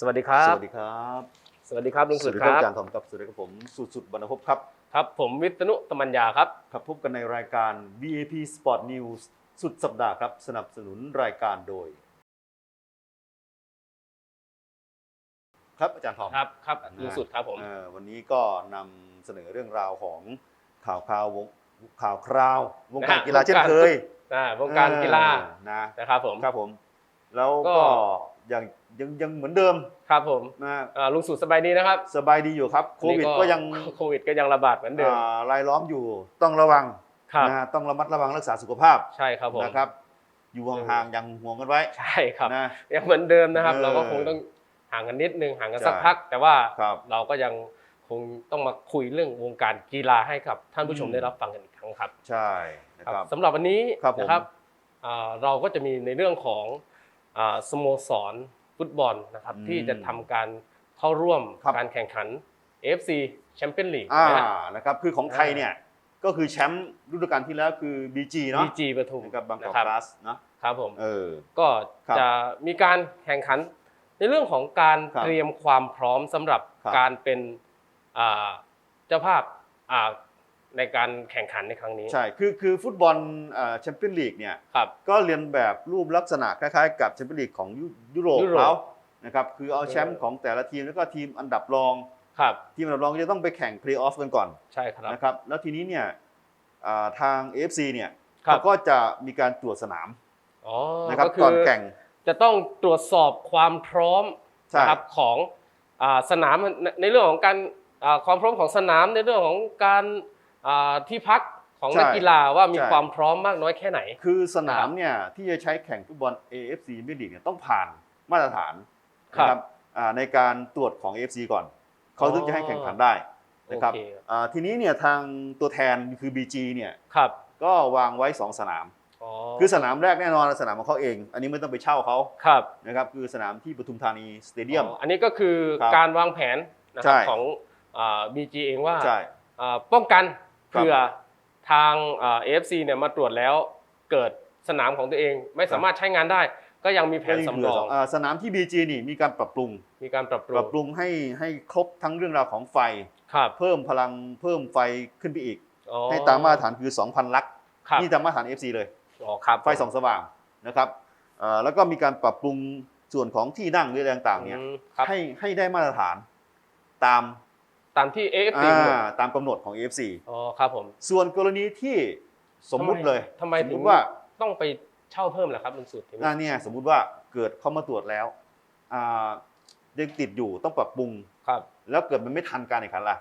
สวัสดีครัสบวัสดีครับสวัสดีครับลุงสสุวัดสดีคครับรับอาจารย์ทอมครับสวัสดีครับผมสุดสุดบรรณภพครับ ครับ ผมวิษณุตมัญญาครับ ครับพบกันในรายการ BAP Sport News สุดสัปดาห์ครับสนับสนุนรายการโดย ครับอาจารย์ทอมครับครับนะลุงสุดครับผม เอ่อวันนี้ก็นำเสนอเรื่องราวของข่าวข่าววงข่าวคราววงการนะฮะกีฬาเช่นเคยอ่าวงการกีฬาเออนะนะครับผม ครับผม แล้วก็ก็ยัง ยังยังเหมือนเดิมครับผมนะอ่าลุงสุดสบายดีนะครับ สบายดีอยู่ครับโควิดก็ยังโควิดก็ยังระบาดเหมือนเดิมอ่ารายล้อมอยู่ต้องระวังครับนะต้องระมัดระวังรักษาสุขภาพใช่ครับผมนะครับ อยู่ห่างๆยังห่วงกันไว้ใช่ครับนะยังเหมือนเดิมนะครับเออเราก็คงต้องห่างกันนิดนึงห่างกันสักใช่พัก แต่ว่าครับเราก็ยังคงต้องมาคุยเรื่องวงการกีฬาให้กับท่านผู้ชมอืมได้รับฟังกันอีกครั้งครับ ใช่นะครับสำหรับวันนี้ครับผมนะครับอ่าเราก็จะมีในเรื่องของอ่าสโมสร ฟุตบอลนะครับอืมที่จะทำการเข้าร่วมครับ การแข่งขัน AFC Champions League อ่านะฮะ นะครับคือของไทยเนี่ยก็คือแชมป์ฤดูกาลที่แล้วคือ BG เนาะ BG ปทุมนะครับบางกอกนะครับกลาสเนาะครับผม เออ ก็ครับจะมีการแข่งขันในเรื่องของการครับเตรียมความพร้อมสำหรับครับการเป็นอ่าเจ้าภาพอ่า ในการแข่งขันในครั้งนี้ ใช่ คือคือฟุตบอลแชมเปี้ยนลีกเนี่ย ครับ ก็เรียนแบบรูปลักษณะคล้ายๆ กับแชมเปี้ยนลีกของยุยุโรปยุโรปเขานะครับ คือเอาแชมเอป์อของแต่ละทีมแล้วก็ทีมอันดับรอง ครับ ทีมอันดับรองจะต้องไปแข่งเพลย์ออฟกันก่อน ใช่ครับ นะครับ แล้วทีนี้เนี่ยอ่าทาง AFC เนี่ยครับเขาก็จะมีการตรวจสนามอ๋อนะครับก็คืก่อนแข่ง จะต้องตรวจสอบความพร้อมใช่นะครับของอ่าสนามในในเรื่องของการอ่าความพร้อมของสนามในเรื่องของการอ่า ที่พักของนักกีฬาว่ามีความพร้อมมากน้อยแค่ไหน คือสนามเนี่ยที่จะใช้แข่งฟุตบอล AFC ไม่ลีกเนี่ยต้องผ่านมาตรฐานครับนะครับอ่าในการตรวจของ AFC ก่อน เขาถึงจะให้แข่งขันได้นะครับโอเคครับอ่าทีนี้เนี่ยทางตัวแทนคือ BG เนี่ยครับก็วางไว้ 2 สนามอ๋อคือสนามแรกแน่นอนสนามของเขาเอง อันนี้ไม่ต้องไปเช่าเขาครับนะครับคือสนามที่ปทุมธานีสเตเดียมอ๋ออันนี้ก็คือครับการวางแผนนะคใช่รับของอ่า BG เองว่าใช่อ่าป้องกันครับ เผื่อทางอ่า AFC เนี่ยมาตรวจแล้วเกิดสนามของตัวเอง ไม่สามารถใช้งานได้ ก็ยังมีแผนสำรองาสนามที่ BG นี่มีการปรับปรุง มีการปรับปรุปงรับปรุงให้ให้ครบทั้งเรื่องราวของไฟครับเพิ่มพลังเพิ่มไฟขึ้นไปอีกอ๋อให้ตามมาตรฐานคือ 2,000 ลักครับนี่ตามมาตรฐาน FC เลยอ๋อครับไฟส่องสว่างนะครับเอ่อแล้วก็มีการปรับปรุงส่วนของที่นั่งหรืออะไรต่างๆเนี่ยอืมครับให้ให้ได้มาตรฐานตามตามที่ AFC อ่ากำหนดตามกำหนดของ AFC อ๋อครับผมส่วนกรณีที่สมมุติเลยทำไมสมถึมุงติว่าต้องไปเช่าเพิ่มล่ะครับลุงสุดทีนี้อ่าเนี่ยสมมุติว่าเกิดเข้ามาตรวจแล้วอ่ายังติดอยู่ต้องปรับปรุง ครับแล้วเกิดมันไม่ทันการแข่งขันล่ะ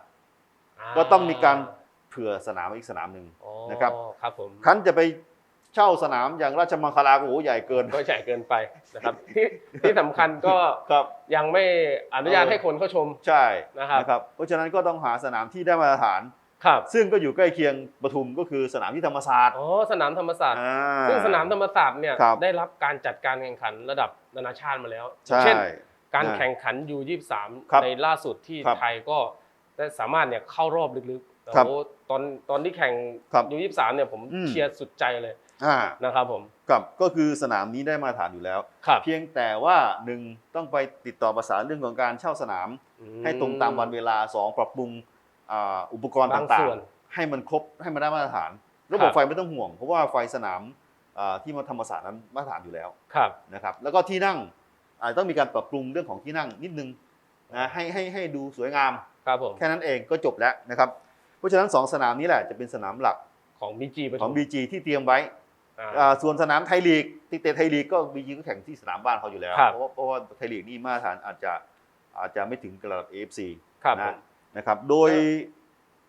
าก็ต้องมีการเผื่อสนามไว้อีกสนามหนึ่ง อ๋อนะครับ ครับผม คันจะไปเช่าสนามอย่างราชมังคลาก็โอ้โหใหญ่เกิน ก็ใหญ่เกินไปนะครับ ที่ที่สำคัญก็ครับยังไม่อนุญาตเออให้คนเข้าชม ใช่นะครับนะครับ เพราะฉะนั้นก็ต้องหาสนามที่ได้มาตรฐาน ครับ ซึ่งก็อยู่ใกล้เคียงปทุมก็คือสนามที่ธรรมศาสตร์อ๋อสนามธรรมศาสตร์ อ่า ซึ่งสนามธรรมศาสตร์เนี่ยครับ ได้รับการจัดการแข่งขันระดับนานาชาติมาแล้ว ใช่ เช่น การนะแข่งขันครับ U23 ในล่าสุดที่ครับไทยก็ได้สามารถเนี่ยเข้ารอบลึกๆครับโอ้ตอนตอนที่แข่ง ครับ U23 เนี่ยผมอืมเชียร์สุดใจเลย อ่านะครับผมกับก็คือสนามนี้ได้มาตรฐานอยู่แล้ว ครับเพียงแต่ว่าหนึ่งต้องไปติดต่อประสานเรื่องของการเช่าสนาม อืให้ตรงตามวันเวลาสองปรับปรุงอ่าอุปกรณ์บางต่าส่งวนๆ ให้มันครบให้มันได้มาตรฐาน ระบครับบไฟไม่ต้องห่วง เพราะว่าไฟสนามอ่าที่มาธรรมศาสตร์นั้นมาตรฐานอยู่แล้ว ครับ นะครับแล้วก็ที่นั่งอาจจะต้องมีการปรับปรุงเรื่องของที่นั่งนิดนึงนะให้ให้ให้ดูสวยงาม ครับผม แค่นั้นเองก็จบแล้วนะครับ เพราะฉะนั้นสองสนามนี้แหละจะเป็นสนามหลักของ BG ปขทุอง ม BG ที่เตรียมไว้ อ่าอ่าส่วนสนามไทยลีกที่เตะไทยลีกก็ BG ก็แข่งที่สนามบ้านเขาอยู่แล้ว ครับเพราะว่าเพราะว่าไทยลีกนี่มาตรฐานอาจจะอาจจะไม่ถึงระดับ AFC ครับผนะม นะครับ โดย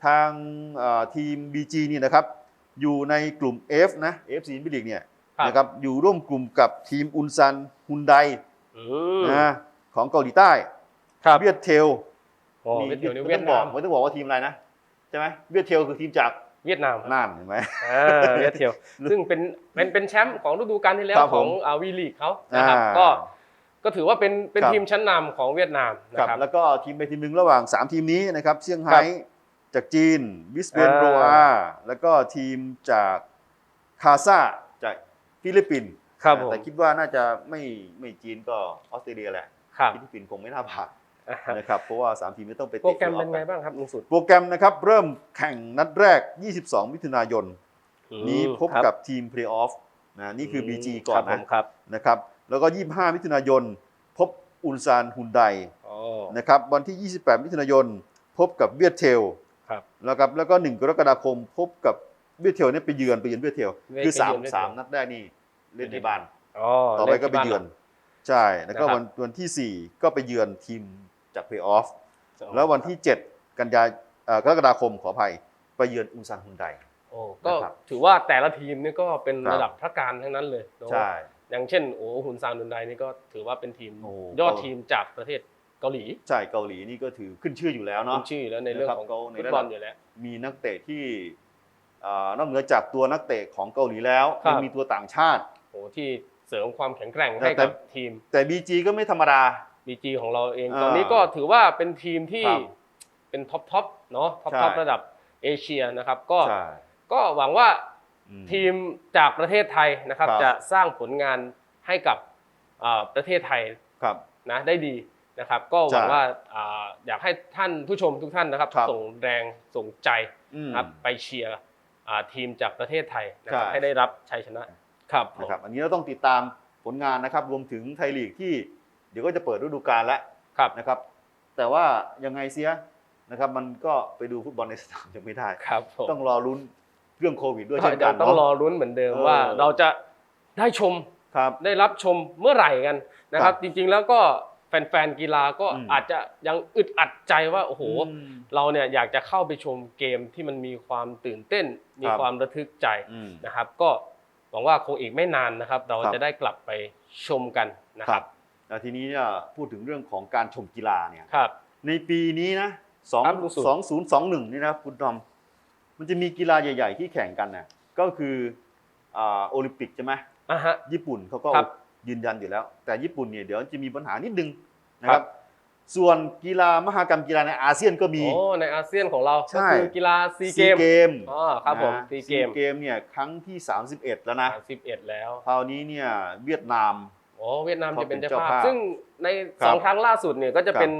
ทางเอ่อทีม BG นี่นะครับ อยู่ในกลุ่ม F นะ AFC บิลีกเนี่ยครับ นะครับอยู่ร่วมกลุ่มกับทีมอุนซันฮุนไดอืมนะของเกาหลีใต้ครับเวียดเทลโอ้เวียดเทลนี่ไม่เวียต้ดองบนาอกมไม่ต้องบอกว่าทีมอะไรนะ ใช่ไหมเวียดเทลคือทีมจาก เวียดนามครับน่านเห็นไหมอ่าเวียดเทลซึ่งเป็นเป็นเป็นแชมป์ของฤดูกาลที่แล้วครับขผอมงอาวีลีกเขานะครับอ่าก็ก็ถือว่าเป็นเป็นครับทีมชั้นนำของเวียดนามนะครับครับแล้วก็ทีมไปทีมหนึ่งระหว่าง 3 ทีมนี้นะครับเซี่ยงครัไฮ้บจากจีนบิสเบนอ่าโรอาแล้วก็ทีมจากคาซาจากฟิลิปปินส์ครับผมแต่คิดว่าน่าจะไม่ไม่จีนก็ออสเตรเลียแหละครับฟิลิปปินส์คงไม่น่าผ่านอ่าฮะ นะครับเพราะว่า 3 ทีมไม่ต้องไปโปรเตะแกรมเป็นไงพลย์ออฟบ้างครับลุงสุด โปรแกรมนะครับเริ่มแข่งนัดแรก 22 มิถุนายน นี้พบครับกับทีมเพลย์ออฟนะนี่คือ BG ก่อครันบผนะมครับนะครับ แล้วก็ 25 มิถุนายน พบอุลซานฮุนไดอ๋อนะครับวันที่ 28 มิถุนายน พบกับเวียดเทลครับแล้วครับแล้วก็ 1 กรกฎาคมพบกับเวียดเทลเนี่ยไปเยือนไปเยือนเวียดเทลเวียดคือไปเยือนเวียดเทล3 3นัดแรกนี่เล่นในบ้านอ๋อต่อไปก็ไปเยือน ใช่แล้วก็นะครับวันวันที่ 4 ก็ไปเยือนทีม จากเพลย์ออฟอ๋อแล้ววันที่ 7 กันยาเอ่อกรกฎาคมขออภัย ไปเยือนอุลซานฮุนไดโอ้ก็นะครับถือว่าแต่ละทีมนี่ก็เป็นครับระดับพระการทั้งนั้นเลยเนอะใช่อย่างเช่นโอ้หุนซานดุนไดนี่ก็ถือว่าเป็นทีมโอ้ยอดทีมจากประเทศเกาหลีใช่เกาหลีนี่ก็ถือขึ้นชื่ออยู่แล้วขึ้เนาะนชื่ออยู่แล้วในเรื่องของนะครับเขาในฟุตระบดัอบลอยู่แล้ว มีนักเตะที่เอ่อนอกเหนือจากตัวนักเตะของเกาหลีแล้วครับยังมีตัวต่างชาติโอ้ที่เสริมความแข็งแกร่งแต่ให้กับทีม แต่ BG ก็ไม่ธรรมดา BG ของเราเอง อ่าตอนนี้ก็ถือว่าเป็นทีมที่ครับเป็นท็อปท็อปเนาะท็อปใช่ท็อประดับเอเชียนะครับ ก็ใช่ ก็หวังว่าอืมทีมจากประเทศไทยนะครับ ครับ จะสร้างผลงานให้กับอ่าประเทศไทย ครับ นะได้ดีนะครับ ก็หวังใช่ว่าอ่าอยากให้ท่านผู้ชมทุกท่านนะครับ ครับ ส่งแรงส่งใจอืม นะครับไปเชียร์อ่าทีมจากประเทศไทยนะครับใช่ ให้ได้รับชัยชนะครับผม นะครับอันนี้เราต้องติดตามผลงานนะครับ รวมถึงไทยลีกที่ เดี๋ยวก็จะเปิดฤดูกาลแล้วครับ นะครับ แต่ว่ายังไงเสียนะครับ มันก็ไปดูฟุตบอลในสนามยังไม่ได้ ครับผมต้องรอลุ้นเรื่องโควิดด้วยก็เช่นเดี๋กัยวนต้องเนาะรอรุ้นเหมือนเดิมเออว่า เราจะได้ชมครับได้รับชมเมื่อไหร่กันนะครัครับบจริงๆแล้วก็แฟนๆกีฬาก็อืมอาจจะยังอึดอัดใจว่าโอ้โหอืมเราเนี่ยอยากจะเข้าไปชมเกมที่มันมีความตื่นเต้น มีครับความระทึกใจอืมนะครับ ก็หวังว่าคงอีกไม่นานนะครับ เราครับจะได้กลับไปชมกันนะคครัรับบ แล้วทีนี้เนี่ยพูดถึงเรื่องของการชมกีฬาเนี่ยครับ ในปีนี้นะสองครับลุงสุดสองศูนย์สองหนึ่งนี่นะคุณทอมมันจะมีกีฬาใหญ่ ๆ ที่แข่งกันนะก็คืออ่าโอลิมปิกใช่ไหมอะฮะญี่ปุ่นเขาก็ครับยืนยันอยู่แล้ว แต่ญี่ปุ่นเนี่ยเดี๋ยวจะมีปัญหานิดนึงนะคครัรับบส่วนกีฬามหกรรมกีฬาในอาเซียนก็มีโอ้ในอาเซียนของเราใช่ก็คือกีฬาซีเกมเกมอ๋อครับผมนะซีเกมเกมเนี่ยครั้งที่ 31 แล้วนะสิบเอ็ดแล้วคราวนี้เนี่ยเวียดนาม โอ้เวียดนามเขาจะเป็นเป็นเจ้าเจ้าภาพภาพ ซึ่งในครับสองครั้งล่าสุดเนี่ยก็จะครับเป็น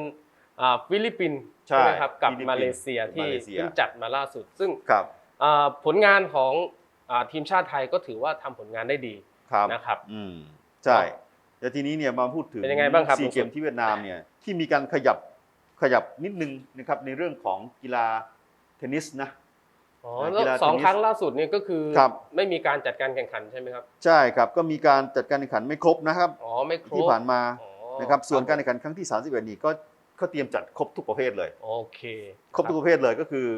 อ่าฟิลิปปินส์ใช่ไหมครับกับฟิลิปปินส์มาเลเซียที่มาเลเซียเพิ่งจัดมาล่าสุด ซึ่งครับอ่าผลงานของอ่าทีมชาติไทยก็ถือว่าทำผลงานได้ดีครับนะครับอืมใช่แต่ทีนี้เนี่ยมาพูดถึงเป็นยังไงบ้างครับซีลุงสุดเกมที่เวียดนามเนี่ยที่มีการขยับขยับนิดนึงนะครับในเรื่องของกีฬาเทนนิสนะ อ๋ออ่าแล้วกีฬาสองเทนนิส ครั้งล่าสุดเนี่ยก็คือครับ ไม่มีการจัดการแข่งขันใช่ไหมครับ ใช่ครับก็มีการจัดการแข่งขันไม่ครบนะครับอ๋อไม่ครบที่ผ่านมาอ๋อนะครับส่วนการคแข่งขันครั้งที่ 31 นี่ก็เขาเตรียมจัดครบทุกประเภทเลย โอเคครบทุกประเภทเลยก็คือ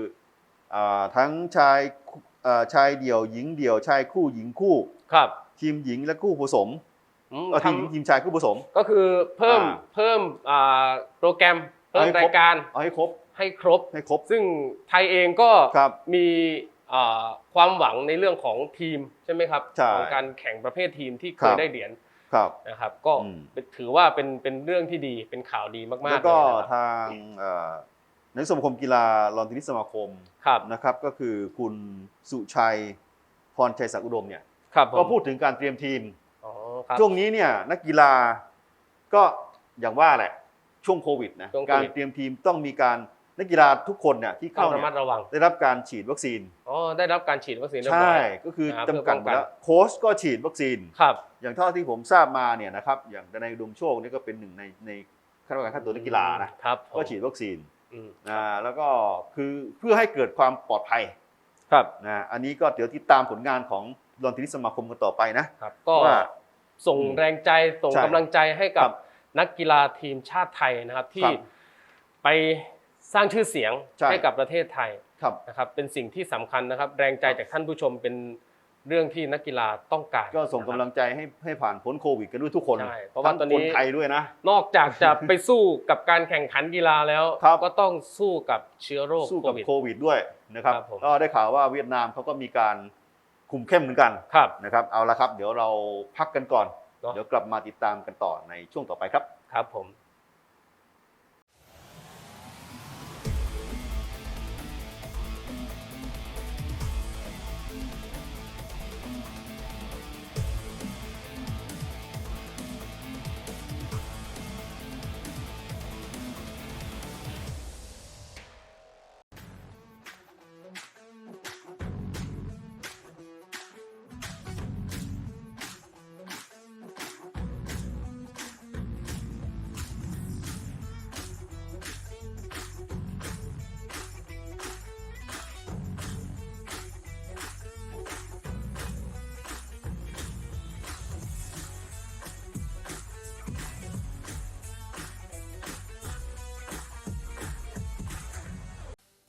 อ่าทั้งชายอ่าชายเดี่ยวหญิงเดี่ยวชายคู่หญิงคู่ ครับทีมหญิงและคู่ผสมอืมเอ่อทีมหญิงทำทีมชายคู่ผสมก็คือเพิ่มอ่าเพิ่มอ่าโปรแกรมเพิ่มให้ครบ รายการเอาให้ครบ ให้ครบ ให้ครบ ซึ่งไทยเองก็ครับมีอ่าความหวังในเรื่องของทีมใช่ไหมครับใช่ของการแข่งประเภททีมที่เคครัยบได้เหรียญครับนะครับ ก็อืมเป็นถือว่าเป็นเป็นเรื่องที่ดีเป็นข่าวดีมากๆแล้วก็เลยนะครับทางเอ่อนายกสมาคมกีฬาลอนเทนนิสสมาคมครับนะครับ ก็คือคุณสุชัยพรชัยศักดิ์อุดมเนี่ยครับผมก็พูดถึงการเตรียมทีมอ๋อครับช่วงนี้เนี่ยนักกีฬาก็อย่างว่าแหละช่วงโควิดนะช่วงโคการวิดเตรียมทีมต้องมีการ นักกีฬาทุกคนเนี่ยที่ต้อเข้างระเนี่มัดยระวัง ได้รับการฉีดวัคซีน อ๋อ ได้รับการฉีดวัคซีนเรียบใช่ร้อยก็คือนะครับจำกัดหมดเพื่อป้องกันแล้วโค้ชก็ฉีดวัคซีน ครับ อย่างเท่าที่ผมทราบมาเนี่ยนะครับอย่างในอุดมโชคนี่ก็เป็นหนึ่งในในคณะกรรมการขั้นตัวนักกีฬานะครับผมก็ฉีดวัคซีนอืมนะแล้วก็คือเพื่อให้เกิดความปลอดภัยครับ นะอันนี้ก็เดี๋ยวติดตามผลงานของลอนเทนนิสสมาคมกันต่อไปนะ ครับ ก็ว่าส่งแรงใจ ส่งใช่กำลังใจให้กัครับบนักกีฬาทีมชาติไทยนะครับ ที่ครับ ไป สร้างชื่อเสียงใช่ ให้กับประเทศไทยครับนะครับเป็นสิ่งที่สำคัญนะครับ แรงใจจากท่านผู้ชมเป็นเรื่องที่นักกีฬาต้องการก็ส่งกำลันะครับงใจให้ให้ผ่านพ้นโควิดกันด้วยทุกคนใช่เพราะว่าทั้งตอนนี้คนไทยด้วยนะ นอกจากจะไปสู้กับการแข่งขันกีฬาแล้ว ครับ ก็ต้องสู้กับเชื้อโรคสู้โคกับวิด โควิดด้วยนะครับครับผม ก็ได้ข่าวว่าเวียดนามเขาก็มีการคุมเข้มเหมือนกันครับ นะครับเอาละครับ เดี๋ยวเราพักกันก่อน เนอะ เดี๋ยวกลับมาติดตามกันต่อในช่วงต่อไปครับ ครับผม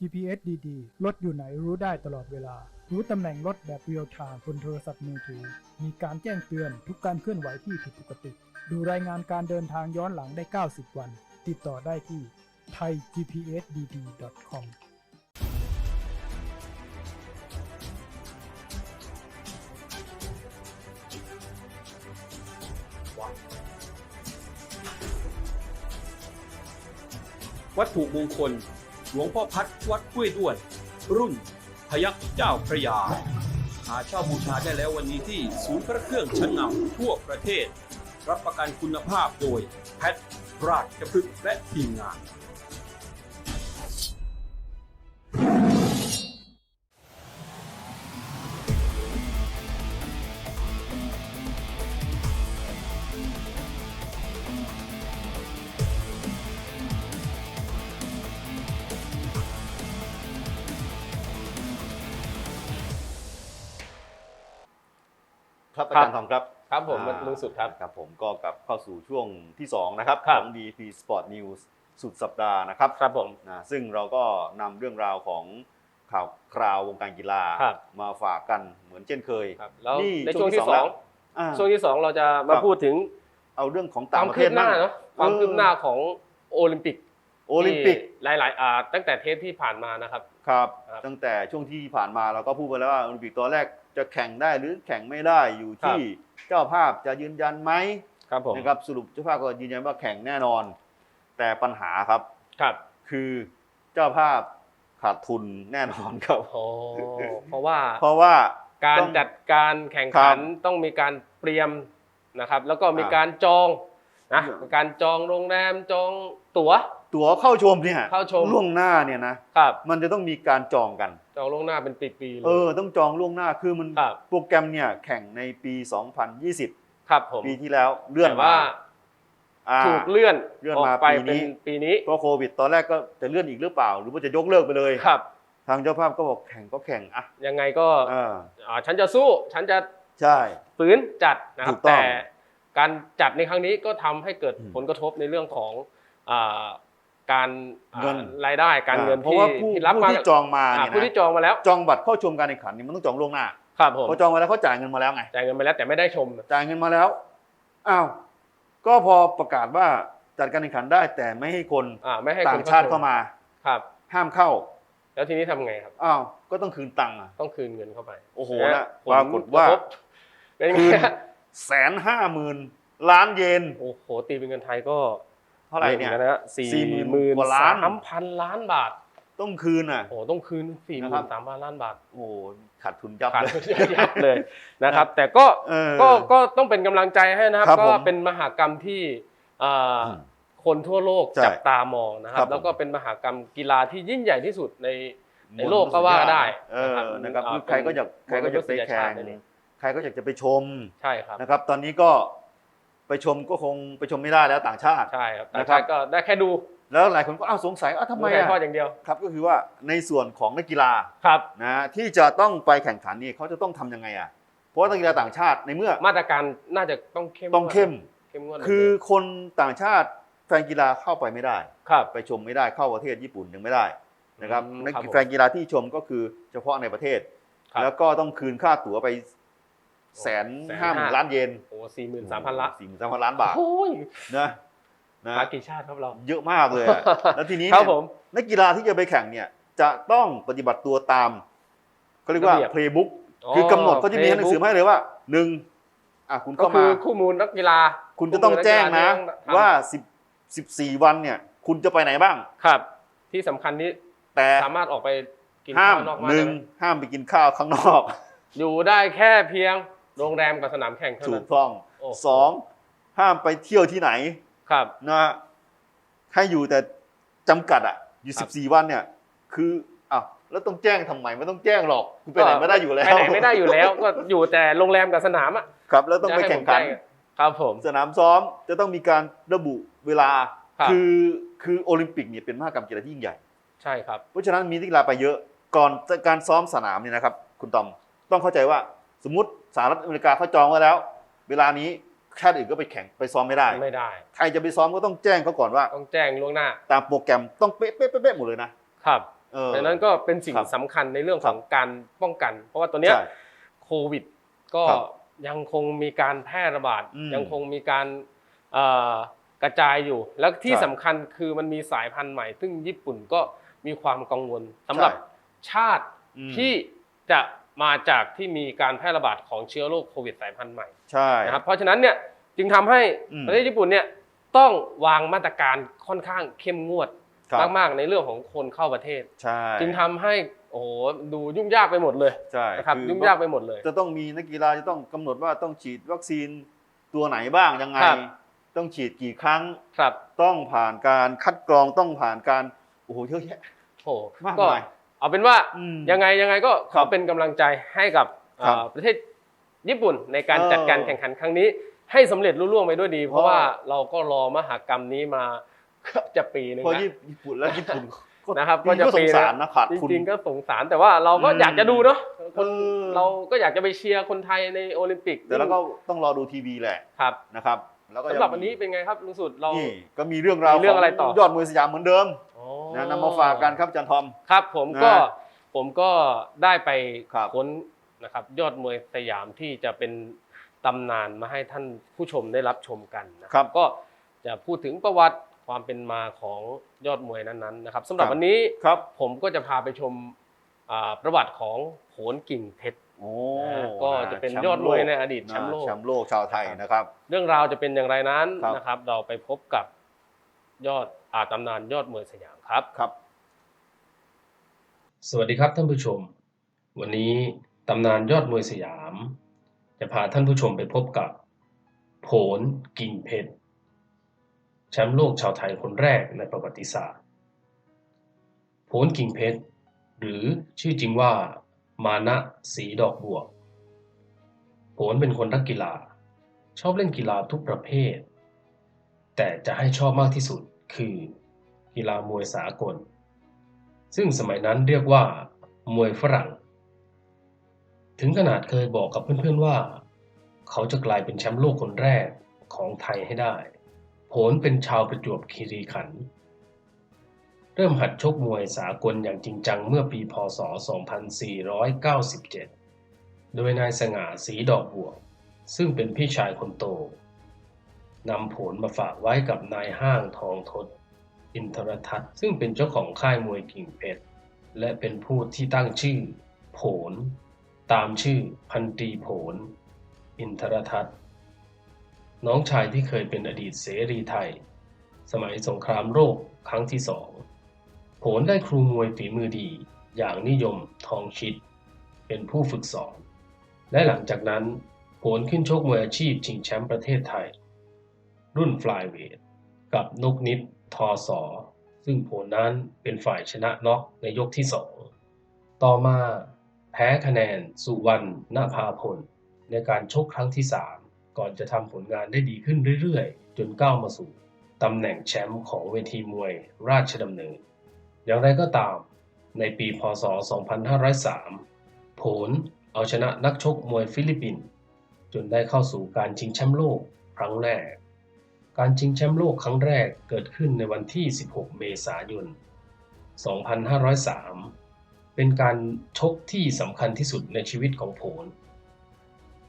GPS ดีๆ รถอยู่ไหนรู้ได้ตลอดเวลา รู้ตำแหน่งรถแบบเรียลไทม์บนโทรศัพท์มือถือ มีการแจ้งเตือนทุกการเคลื่อนไหวที่ผิดปกติ ดูรายงานการเดินทางย้อนหลังได้ 90 วัน ติดต่อได้ที่ thaigpsdd.com วัตถุมงคล หลวงพ่อพัดวัดกล้วยด้วน รุ่นพยักเจ้าพระยา หาเช่าบูชาได้แล้ววันนี้ที่ศูนย์พระเครื่องชั้นนำทั่วประเทศ รับประกันคุณภาพโดยแพทราชพฤกษ์และทีมงาน ครับอาครับจารย์ทอมครับครับผมอ่าลุงสุดครับ ครับผมก็กลับเข้าสู่ช่วงที่2นะครับครัขบ อง DP Sport News สุดสัปดาห์นะครับครับผม นะซึ่งเราก็นำเรื่องราวของข่าวคราววงการกีฬาครับ มาฝากกันเหมือนเช่นเคย ครับแล้วนี่ในช่ช่ววงงที่ที่สสอองงแล้วอ่า ช่วงที่สองเราจะมาครับ พูดถึงเอาเรื่องของคต่างวามประเทคืศบหน้าบ้าง เนาะความเออ คืบหน้าของโอลิมปิกโอลิมปิกที่หลายๆอ่าตั้งแต่เทปที่ผ่านมานะครับ ครับ ครับ ตั้งแต่ช่วงที่ผ่านมาเราก็พูดไปแล้วว่าโอลิมปิกตอนแรกจะแข่งได้หรือแข่งไม่ได้อยู่ที่เจ้าภาพจะยืนยันไหมครับผมนะครับสรุปเจ้าภาพก็ยืนยันว่าแข่งแน่นอน แต่ปัญหาครับครับคือเจ้าภาพขาดทุนแน่นอนครับ โอ้เพราะว่าเพราะว่า การต้องจัดการแข่งครัขับนต้องมีการเตรียมนะครับ แล้วก็มีอ่าการจองนะเรื่องการจองโรงแรมจองตั๋ว ตั๋วเข้าชมเนี่ยเข้าชม ล่วงหน้าเนี่ยนะครับ มันจะต้องมีการจองกัน จองล่วงหน้าเป็นปีๆเลเอย อต้องจองล่วงหน้าคือมันครับ โปรแกรมเนี่ยแข่งในปี 2020 ครับผมปีที่แล้วเลื่อนแต่มาว่าอ่า ถูกเลื่อนเลื่อนออกมาไปปีนี้ เป็นปีนี้เพราะโควิด ตอนแรกก็จะเลื่อนอีกหรือเปล่า หรือว่าจะยกเลิกไปเลย ครับ ทางเจ้าภาพก็บอกแข่งก็แข่งอะยังไงก็เอออ่าฉันจะสู้ ฉันจะใช่ ฝืนจัดนะครัถูบกต้องแต่การจัดในครั้งนี้ก็ทำให้เกิดอืม ผลกระทบในเรื่องของอ่า การอ่าเงินรายได้การเงินเพราะที่ว่าผู้ที่รับผู้มาที่จองมาอ่าเนี่ยผู้ที่นะจองมาแล้วจองบัตรเข้าชมการแข่งขันเนี่ยมันต้องจองล่วงหน้าครับผมพอจองมาแล้วเขาจ่ายเงินมาแล้วไงจ่ายเงินไปแล้วแต่ไม่ได้ชมจ่ายเงินมาแล้วอ้าวก็พอประกาศว่าจัดการแข่งขันได้แต่ไม่ให้คนอ่าไม่ให้ต่าคนงชาติเข้ามาครับ ห้ามเข้า แล้วทีนี้ทำไงครับอ้าวก็ต้องคืนตังค์อะต้องคืนเงินเข้าไป โอ้โหนะนะผลปรากฏว่าระทบเป็นไงคืนฮะแสนห้าหมื่นล้านเยนโอ้โหตีเป็นเงินไทยก็เท่าไหร่เนี่ยอะมืกันะฮะสี่หมื่นกว่าล้านสามพันล้านบาท ต้องคืนอะโอ้โหต้องคืนสี่หนะครัมื่บนสามพันล้านบาทโอ้โหขาดทุนยับขาดเลยยับเลยนะครับ แต่ก็เออก็ก็ต้องเป็นกำลังใจให้นะครับครับก็ผมเป็นมหากรรมที่อ่าอืมคนทั่วโลกใช่จับตามองนะคครัรับบผมแล้วก็เป็นมหากรรมกีฬาที่ยิ่งใหญ่ที่สุดในในโลกก็ว่าได้เออนะครับอ่าคือใครก็อยากใครก็อยากไปมนุษยแข่ชางติเลยใครก็อยากจะไปชมใช่ครับนะครับ ตอนนี้ก็ ไปชมก็คงไปชมไม่ได้แล้วต่างชาติ ใช่ครับแต่นะครับชาติก็ได้แค่ดู แล้วหลายคนก็อ้าวสงสัยอ้าวทำไมดูถ่ายอะทอดอย่างเดียวครับก็คือว่าในส่วนของนักกีฬาครับนะที่จะต้องไปแข่งขันนี่เขาจะต้องทำยังไงอะเพราะว่านักกีฬาต่างชาติในเมื่อมาตรการน่าจะต้องเข้มต้องเข้มเข้มงวดคือคนต่างชาติแฟนกีฬาเข้าไปไม่ได้ครับไปชมไม่ได้เข้าประเทศญี่ปุ่นยังไม่ได้นะครับอืมนักครับผมแฟนกีฬาที่ชมก็คือเฉพาะในประเทศครับแล้วก็ต้องคืนค่าตั๋วไป แสนแสนห้าหมื่ห้านล้านเยนโอ้สี่หมื่นสามพันละสี่หมื่นสามพันล้านบาทโอ้ยนะนะมากี่ชาติครับเรา เยอะมากเลยอะแล้วทีนี้ครับเนี่ยผมนักกีฬาที่จะไปแข่งเนี่ย จะต้องปฏิบัติตัวตามเขาเรียกว่าระเบียบ playbook คือกำหนดเขาจะมีหนังสือมาให้เลยว่าหนึ่งอะคุณก็เข้าคืมาอคู่มูลนักกีฬา คุณจะต้องแจ้งนะคู่มือนักกีฬที่ต้องทำว่าสิบสิบสี่วันเนี่ย คุณจะไปไหนบ้างครับ ที่สำคัญนี้แต่สามารถออกไปกินห้าข้ามวนอกบ้านหนึ่งได้ไหมห้ามไปกินข้าวข้างนอก อยู่ได้แค่เพียง โรงแรมกับสนามแข่งเท่าถูนั้กน ต้องโอ้โห สองห้ามไปเที่ยวที่ไหนครับ นะฮะให้อยู่แต่จำกัดอะอยู่ครัสิบบสี่วันเนี่ย คืออ้าวแล้วต้องแจ้งทำไมไม่ต้องแจ้งหรอกคุณไปไหนไม่ได้อยู่แล้วไปไหนไม่ได้อยู่แล้ว ก็อยู่แต่โรงแรมกับสนามอะครับ แล้วต้องไปจะให้แข่งขันผมจ้ครับผม สนามซ้อมจะต้องมีการระบุเวลาครับ อคือโอลิมปิกเนี่ยเป็นมหกรรมกีฬาที่ยิ่งใหญ่ ใช่ครับ เพราะฉะนั้นมีนักกีฬาไปเยอะก่อนการซ้อมสนามเนี่ยนะครับ คุณตอมต้องเข้าใจว่าสมมติ สหรัฐอเมริกาเขาจองไว้แล้ว เวลานี้ชาติอื่นก็ไปแข่งไปซ้อมไม่ได้ ไม่ได้ ใครจะไปซ้อมก็ต้องแจ้งเขาก่อนว่า ต้องแจ้งล่วงหน้า ตามโปรแกรมต้องเป๊ะเป๊ะเป๊ะเป๊ะหมดเลยนะครับเออดังนั้นก็เป็นสิ่งครับสำคัญในเรื่องครัขบองการป้องกัน เพราะว่าตัวเนี้ยใช่โควิดก็ครับยังคงมีการแพร่ระบาดอืมยังคงมีการเอ่อกระจายอยู่ แล้วที่ใช่สำคัญคือมันมีสายพันธุ์ใหม่ ซึ่งญี่ปุ่นก็มีความกังวลสำหรับใช่ชาติอืมที่จะ มาจากที่มีการแพร่ระบาดของเชื้อโรคโควิดสายพันธุ์ใหม่ใช่นะครับเพราะฉะนั้นเนี่ยจึงทำให้อืมประเทศญี่ปุ่นเนี่ยต้องวางมาตรการค่อนข้างเข้มงวดครับมากๆในเรื่องของคนเข้าประเทศใช่จึงทำให้โอ้โหดูยุ่งยากไปหมดเลยใช่นะครับคือยุ่งยากไปหมดเลย จะต้องมีนักกีฬาจะต้องกำหนดว่าต้องฉีดวัคซีนตัวไหนบ้างยังไงครับต้องฉีดกี่ครั้งครับต้องผ่านการคัดกรองต้องผ่านการโอ้โหเยอะแยะโอ้โหมากก็มาย เอาเป็นว่าอืมยังไงยังไงก็ขครัอบ เป็นกำลังใจให้กับครับเอ่อประเทศญี่ปุ่นในการเออจัดการแข่งขันครั้งนี้ ให้สำเร็จรุ่ล่วงไปด้วยดี เพราะเพราะว่าเราก็รอมหากรรมนี้มาเกือบจะปีหนึงเพราะนะ ญี่ปุ่นแล้วญี่ปุ่นก็นะครับก็ก็จะสปีงนะ สารนะขาดจทุน ริงๆก็สงสารแต่ว่าเราก็อืมอยากจะดูเนาะคนเออ เราก็อยากจะไปเชียร์คนไทยในโอลิมปิกแต่แล้วก็ต้องรอดูทีวีแหละครับนะครับ แล้วก็สำหรับวันนี้เป็นไงครับลุงสุดเรา นี่ก็มีเรื่องราวมีเรื่องอะไรต่อ ยอดมวยสยามเหมือนเดิมอ๋อ นะนำมาฝากกันครับอาจันทอม ครับผมนะก็ผมก็ได้ไปครับ ค้นนะครับยอดมวยสยามที่จะเป็นตำนานมาให้ท่านผู้ชมได้รับชมกันนะครับ ก็จะพูดถึงประวัติความเป็นมาของยอดมวยนั้นๆนะครับสำหรับครับ วันนี้ครับผมก็จะพาไปชมอ่าประวัติของโขนกิ่งเพชร โอ้นะฮะก็จะเป็นแชป์ยอดมวยในโลกอดีตแชมป์โลก แชมป์โลกชาวไทยนะครับ เรื่องราวจะเป็นอย่างไรนั้นครับ นะครับ เราไปพบกับยอด อาตำนานยอดมวยสยามครับครับ สวัสดีครับท่านผู้ชม วันนี้ตำนานยอดมวยสยาม จะพาท่านผู้ชมไปพบกับโผนกิ่งเพชรแชมป์โลกชาวไทยคนแรกในประวัติศาสตร์โผนกิ่งเพชรหรือชื่อจริงว่ามานะสีดอกบวกโผนเป็นคนรักกีฬา ชอบเล่นกีฬาทุกประเภท แต่จะให้ชอบมากที่สุด คือกีฬามวยสากล ซึ่งสมัยนั้นเรียกว่ามวยฝรั่ง ถึงขนาดเคยบอกกับเพื่อนๆว่า เขาจะกลายเป็นแชมป์โลกคนแรกของไทยให้ได้ ผลเป็นชาวประจวบคีรีขันธ์เริ่มหัดชกมวยสากลอย่างจริงจังเมื่อปีพศ 2497 โดยนายสง่าสีดอกบัว ซึ่งเป็นพี่ชายคนโต นำผลมาฝากไว้กับนายห้างทองทศอินทรทัศน์ซึ่งเป็นเจ้าของค่ายมวยกิ่งเพชรและเป็นผู้ที่ตั้งชื่อโผล ตามชื่อพันตรีโผล อินทรทัศน์น้องชายที่เคยเป็นอดีตเสรีไทย สมัยสงครามโลกครั้งที่สองโผลได้ครูมวยฝีมือดี อย่างนิยมทองชิด เป็นผู้ฝึกสอน และหลังจากนั้นโผลขึ้นชกมวยอาชีพชิงแชมป์ประเทศไทย รุ่นฟลายเวทกับนกนิดทอสอซึ่งผลนั้นเป็นฝ่ายชนะน็อกในยกที่สองต่อมาแพ้คะแนนสุวรรณณภาพล ในการชกครั้งที่สามก่อนจะทำผลงานได้ดีขึ้นเรื่อยๆ จนก้าวมาสู่ตำแหน่งแชมป์ของเวทีมวยราชดำเนิน อย่างไรก็ตาม ในปีพศ 2503 ผลเอาชนะนักชกมวยฟิลิปปินส์จนได้เข้าสู่การชิงแชมป์โลกครั้งแรก การชิงแชมป์โลกครั้งแรกเกิดขึ้นในวันที่ 16 เมษายน 2503 เป็นการชกที่สำคัญที่สุดในชีวิตของโผล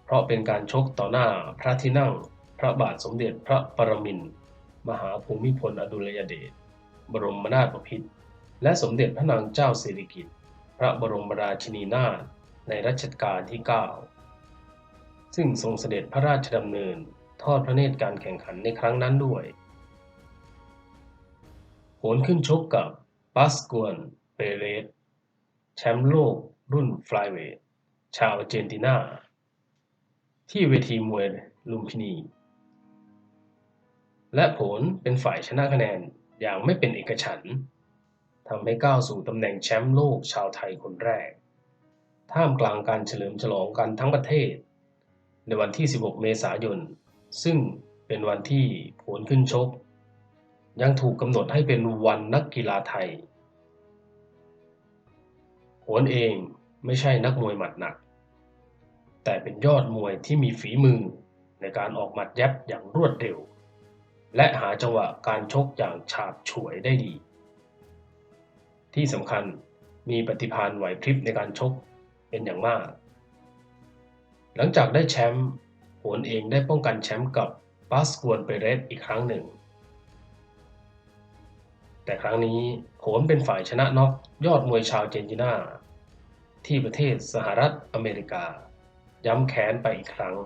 เพราะเป็นการชกต่อหน้าพระที่นั่ง พระบาทสมเด็จพระปรมินทรมหาภูมิพลอดุลยเดช บรมนาถบพิตร และสมเด็จพระนางเจ้าสิริกิติ์ พระบรมราชินีนาถในรัชกาลที่ 9 ซึ่งทรงเสด็จพระราชดำเนิน ทอดพระเนตรการแข่งขันในครั้งนั้นด้วยโหนขึ้นชกกับปัสกวนเปเรสแชมป์โลกรุ่นฟลายเวทชาวอาร์เจนตินา ที่เวทีมวยลุมพินี และผลเป็นฝ่ายชนะคะแนนอย่างไม่เป็นเอกฉันท์ทำให้ก้าวสู่ตำแหน่งแชมป์โลกชาวไทยคนแรก ท่ามกลางการเฉลิมฉลองกันทั้งประเทศ ในวันที่ 16 เมษายน ซึ่งเป็นวันที่ผลขึ้นชก ยังถูกกำหนดให้เป็นวันนักกีฬาไทยโหนเองไม่ใช่นักมวยหมัดหนัก แต่เป็นยอดมวยที่มีฝีมือในการออกหมัดยับอย่างรวดเร็ว และหาจังหวะการชกอย่างฉาบฉวยได้ดี ที่สำคัญมีปฏิภาณไหวพริบในการชกเป็นอย่างมาก หลังจากได้แชมป์ โหนเองได้ป้องกันแชมป์กับบาสกวนเปเรสอีกครั้งหนึ่ง แต่ครั้งนี้โหนเป็นฝ่ายชนะน็อกยอดมวยชาวเจนจินาที่ประเทศสหรัฐอเมริกา ย้ำแค้นไปอีกครั้ง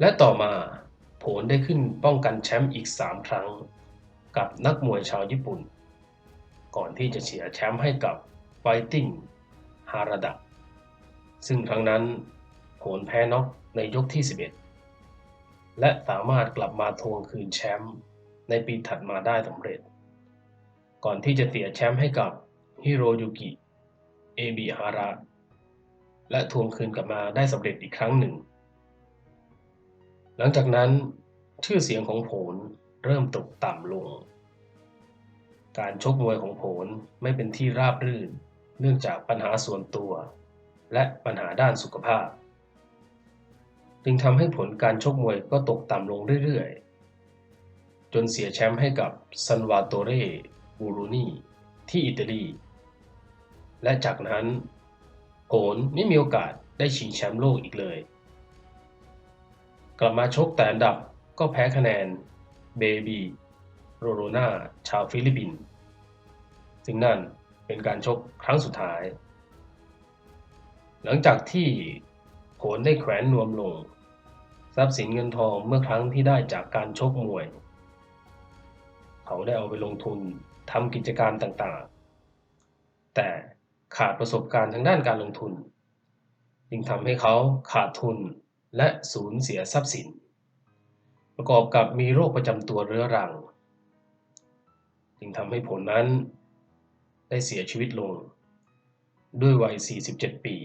และต่อมาโผลได้ขึ้นป้องกันแชมป์อีก 3 ครั้ง กับนักมวยชาวญี่ปุ่น ก่อนที่จะเสียแชมป์ให้กับไฟติ้งฮาราดะซึ่งครั้งนั้น ผลแพ้น็อกในยกที่ 11 และสามารถกลับมาทวงคืนแชมป์ในปีถัดมาได้สำเร็จ ก่อนที่จะเสียแชมป์ให้กับฮิโรยุกิ เอบิฮาระ และทวงคืนกลับมาได้สำเร็จอีกครั้งหนึ่ง หลังจากนั้นชื่อเสียงของโผลเริ่มตกต่ำลง การชกมวยของโผลไม่เป็นที่ราบรื่น เนื่องจากปัญหาส่วนตัว และปัญหาด้านสุขภาพ จึงทำให้ผลการชกมวยก็ตกต่ำลงเรื่อยๆ จนเสียแชมป์ให้กับซันวาโตเรบูรูนีที่อิตาลี และจากนั้นโผลไม่มีโอกาสได้ชิงแชมป์โลกอีกเลย กลับมาชกแต่อันดับก็แพ้คะแนนเบบีโรโรนาชาวฟิลิปปินส์ซึ่งนั่นเป็นการชกครั้งสุดท้าย หลังจากที่ โขนได้แขวนนวมลง ทรัพย์สินเงินทองเมื่อครั้งที่ได้จากการชกมวย เขาได้เอาไปลงทุนทำกิจการต่างๆ แต่ขาดประสบการณ์ทางด้านการลงทุน จึงทำให้เขาขาดทุนและสูญเสียทรัพย์สิน ประกอบกับมีโรคประจำตัวเรื้อรัง จึงทำให้ผลนั้นได้เสียชีวิตลง ด้วยวัย 47 ปี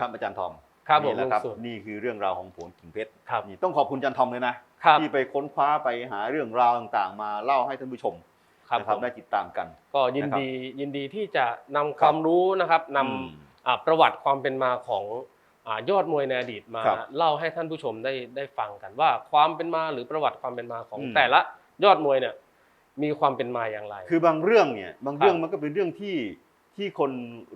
ครับอาจารย์ทอมครับผมนี่แหละครับ ลุงสุดนี่คือเรื่องราวของผลกิ่งเพชรครับ นี่ต้องขอบคุณอาจารย์ทอมเลยนะ ครับที่ไปค้นคว้าไปหาเรื่องราวต่างๆ มาเล่าให้ท่านผู้ชมครับนะครับผมได้ติดตามกัน ก็ยินนะครับดียินดีที่จะนำความรู้นะครับนอืมำอ่าประวัติความเป็นมาของอ่ายอดมวยในอดีตมาครับเล่าให้ท่านผู้ชมได้ได้ฟังกันว่า ความเป็นมาหรือประวัติความเป็นมาของอืม แต่ละยอดมวยเนี่ยมีความเป็นมาอย่างไร คือบางเรื่องเนี่ยบางเรื่องครับมันก็เป็นเรื่องที่ ที่คน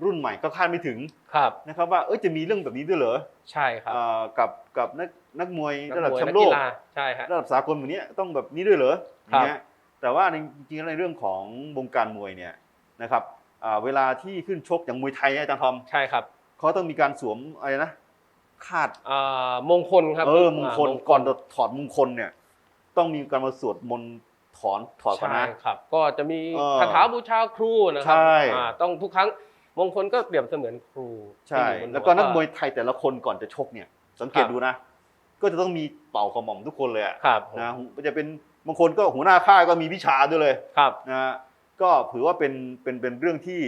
รุ่นใหม่ก็คาดไม่ถึงครับนะครับว่าเอ้ยจะมีเรื่องแบบนี้ด้วยเหรอใช่ครับอ่ากับกับนักนักมวยนักระดับมวยแชมนัป์โลกีกฬาใช่ครับระดับสากลแบบนี้ต้องแบบนี้ด้วยเหรออครับย่างเงี้ยแต่ว่าในจริงๆแล้วในเรื่องของวงการมวยเนี่ยนะครับอ่าเวลาที่ขึ้นชกอย่างมวยไทยเนี่ยอาจารย์ทอมใช่ครับเขาต้องมีการสวมอะไรนะคาดอ่ามงคลครับเออมงคลอ่าก่อนจะถอดมงคลเนี่ย ต้องมีการมาสวดมนต์ ถอนถอดก่อนใช่นะ ครับ ก็จะมีเออคาถาบูชาครูนะครัใช่ อ่าต้องทุกครั้งมงคลก็เปรียบเสมือนครูใช่ ที่อยู่บนหัแล้วก็นักมวยไทยแต่ละคนก่อนจะชกเนี่ย สังเกตครับดูนะ ก็จะต้องมีเป่ากระหม่อมทุกคนเลยอะครับผมนะจะเป็นบางคนก็หัวหน้าค่ายก็มีวิชาด้วยเลยครับ นะฮะก็ถือว่าเป็นเป็นเป็นเรื่องที่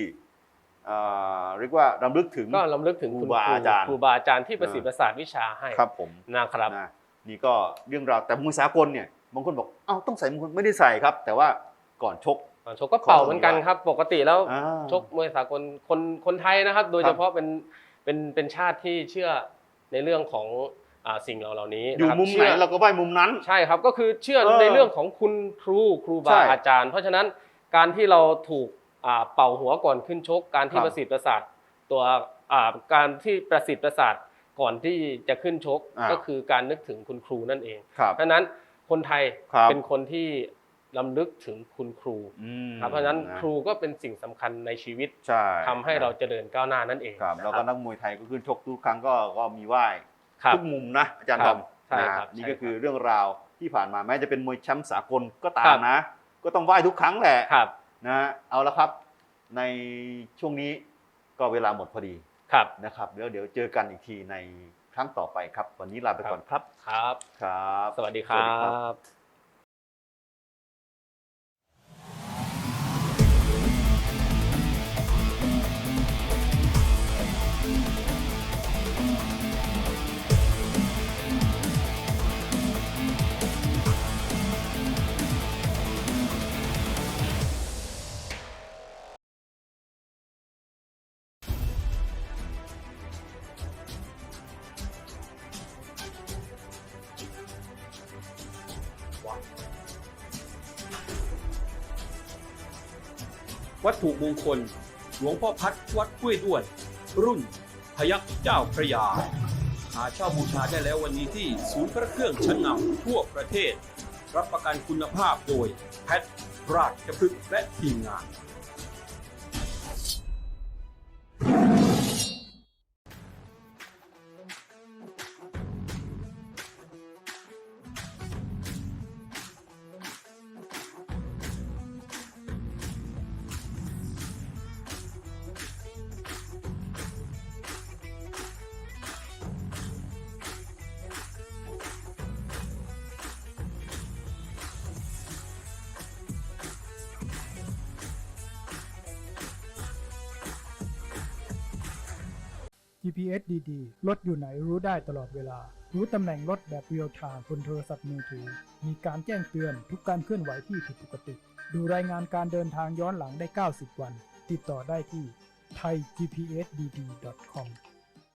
อ่าเรียกว่ารำลึกถึง ก็ลำลึกถึงครูคุณบาอาจารย์ ครูบาอาจารย์ที่ประสิทธิ์ประสาทวิชาให้ครับผมนะครับ นะนี่ก็เรื่องราวแต่มวยสากลเนี่ย บางคนบอกเอ้าต้องใส่มงคลไม่ได้ใส่ครับ แต่ว่าก่อนชกก่อนชกก็เป่าเหมือนกันครับ ปกติแล้วอ่าชกมวยสากลคนคนไทยนะครับ โดยครับเฉพาะเป็นเป็นเป็นชาติที่เชื่อในเรื่องของอ่าสิ่งเหล่าเหล่านี้อยู่นะครับมุมไหนชื่เราก็ไหว้มุมนั้น ใช่ครับก็คือเชื่อเออในเรื่องของคุณครูครูบาใช่อาจารย์ เพราะฉะนั้นการที่เราถูกอ่าเป่าหัวก่อนขึ้นชก การที่ครับ ประสิทธิ์ประสาทตัวอ่าการที่ประสิทธิ์ประสาทก่อนที่จะขึ้นชก อ่า ก็คือการนึกถึงคุณครูนั่นเองครับเพราะฉะนั้น คนไทยครับเป็นคนที่ลำลึกถึงคุณครูอืมครับเพราะฉะนั้นนะครูก็เป็นสิ่งสำคัญในชีวิตใช่ทำให้เราเจริญก้าวหน้านั่นเองครับนะแล้วก็นักมวยไทยก็ขึ้นชกทุกครั้งก็ก็มีไหว้ครับ ทุกมุมนะอาจารย์คทรัอบมใช่นะครับ นี่ก็ใช่ครับคือเรื่องราวที่ผ่านมาแม้จะเป็นมวยแชมป์สากลก็ตาครัมบนะ ก็ต้องไหว้ทุกครั้งแหละ ครับนะฮะเอาละครับในช่วงนี้ก็เวลาหมดพอดีครับนะครับเดี๋ยวเดี๋ยวเจอกันอีกทีใน ครั้งต่อไปครับ วันนี้ลาไปก่อนครับ ครับ ครับ สวัสดีครับ งคล หลวงพ่อพัดวัดห้วยด้วน รุ่นพยักเจ้าพระยา หาเช่าบูชาได้แล้ววันนี้ที่ศูนย์พระเครื่องชั้นนำทั่วประเทศ รับประกันคุณภาพโดยแพทย์ราชพฤกษ์และทีมงาน GPS ดีๆ รถอยู่ไหนรู้ได้ตลอดเวลา รู้ตำแหน่งรถแบบเรียลไทม์บนโทรศัพท์มือถือ มีการแจ้งเตือนทุกการเคลื่อนไหวที่ผิดปกติ ดูรายงานการเดินทางย้อนหลังได้ 90 วัน ติดต่อได้ที่ thaigpsdd.com